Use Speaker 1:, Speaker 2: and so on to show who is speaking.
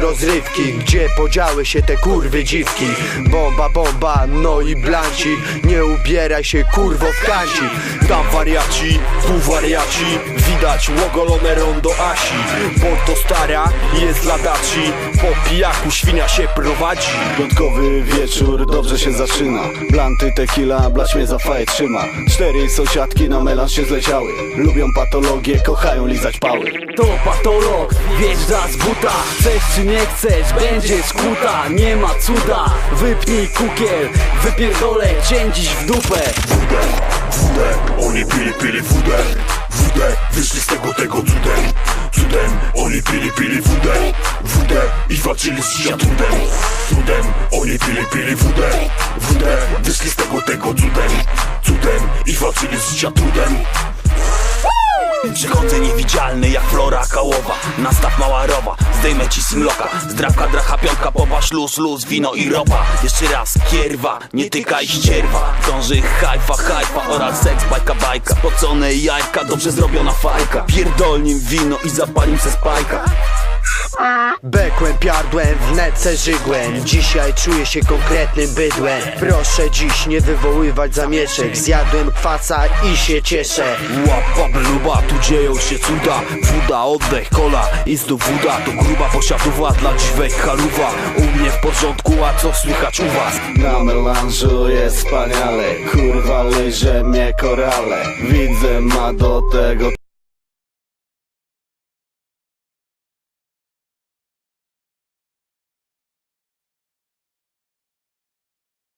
Speaker 1: rozrywki Gdzie podziały się te kurwy dziwki. Bomba, bomba, no i blanci. Nie ubieraj się kurwo w kanci.
Speaker 2: Tam wariaci, tu wariaci. Widać łogolone rondo Asi. Bo to stara jest ladaci Po pijaku świnia się prowadzi.
Speaker 3: Piątkowy wieczór dobrze się zaczyna. Blanty, tequila, blać mnie za faję trzyma. Cztery sąsiadki na melanż się zleciały. Lubią patologię, kochają lizać pały.
Speaker 4: To patolog, wjeżdża z buta. Chcesz czy nie chcesz, będziesz kuta Nie ma cuda, wypnij kukiel Wypierdolę cię dziś w dupę.
Speaker 5: Wódę, oni pili, pili wódę Wódę, wyszli z tego, tego cudem. Cudem, oni pili, pili wódę Wódę i walczyli z życia trudem Cudem, oni pili, pili wódę Wódę, wyszli z tego, tego cudem. Cudem i walczyli z życia trudem
Speaker 6: Przychodzę niewidzialny jak flora kałowa. Nastaw mała rowa, zdejmę ci simloka Zdrawka, dracha, piątka, popatrz, luz, luz, wino i ropa. Jeszcze raz, kierwa, nie tykaj ścierwa. Dąży hajfa, hajfa, oral seks, bajka, bajka. Spocone jajka, dobrze zrobiona fajka. Pierdolnim wino i zapalim se spajka
Speaker 1: Bekłem, piardłem, w netce żygłem. Dzisiaj czuję się konkretnym bydłem. Proszę dziś nie wywoływać zamieszek. Zjadłem kwaca i się cieszę.
Speaker 2: Łapa bluba, tu dzieją się cuda. Woda, oddech, kola i znów woda. To gruba posiadówa dla dziwek haluwa. U mnie w porządku, a co słychać u was?
Speaker 3: Na melanżu jest wspaniale. Kurwa liże mnie korale. Widzę ma do tego